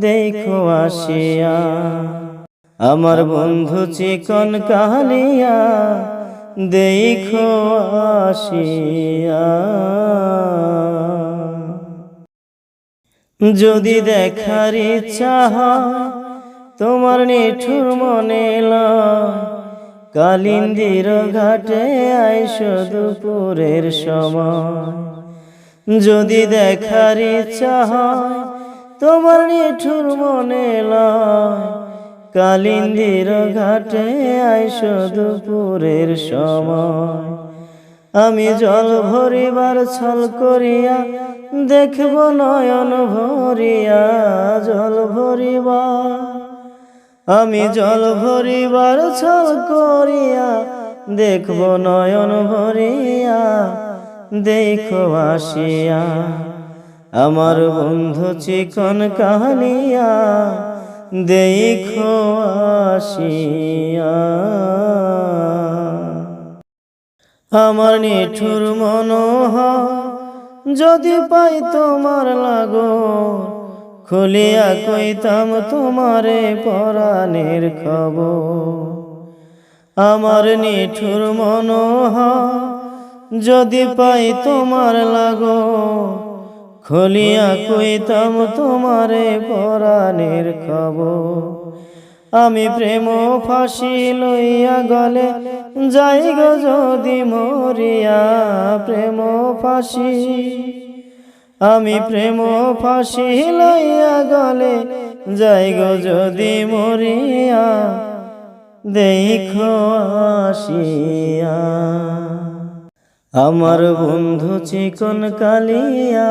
দেখো আসিয়া। আমার বন্ধু চিকন কালিয়া দেখো আসিয়া। যদি দেখার ইচ্ছা তোমার নিঠুর মনে কালিন্দির ঘাটে আইসো দুপুরের সময়। যদি দেখার ইচ্ছা তোমার নিঠুর মনে লয়। কালিন্দির ঘাটে আইসো দুপুরের সময়। আমি জল ভরিবার ছল করিয়া দেখব নয়ন ভরিয়া জল ভরিবা। আমি জল ভরিবার ছল করিয়া দেখব নয়ন ভরিয়া, দেখো আসিয়া। আমার বন্ধু চিকন কাহানিয়া, দেখো আসিয়া। আমার নিঠুর মনোহ যদি পাই তোমার লাগো খুলিয়া কইতাম তোমারে পরাণের খবর। আমার নিঠুর মনোহ যদি পাই তোমার লাগো খুলিয়া কইতাম তোমারে পরাণের খবর। আমি প্রেম ফাঁসি লইয়া গলে যাই গো যদি মরিয়া। প্রেম ফাঁসি। আমি প্রেম ফাঁসি লইয়া গলে যাই গো যদি মরিয়া। দেখো আসিয়া। আমার বন্ধু চিকন কালিয়া।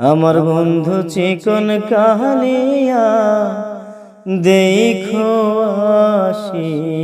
আমার বন্ধু চিকন কাহালিয়া দেখো আসিয়া।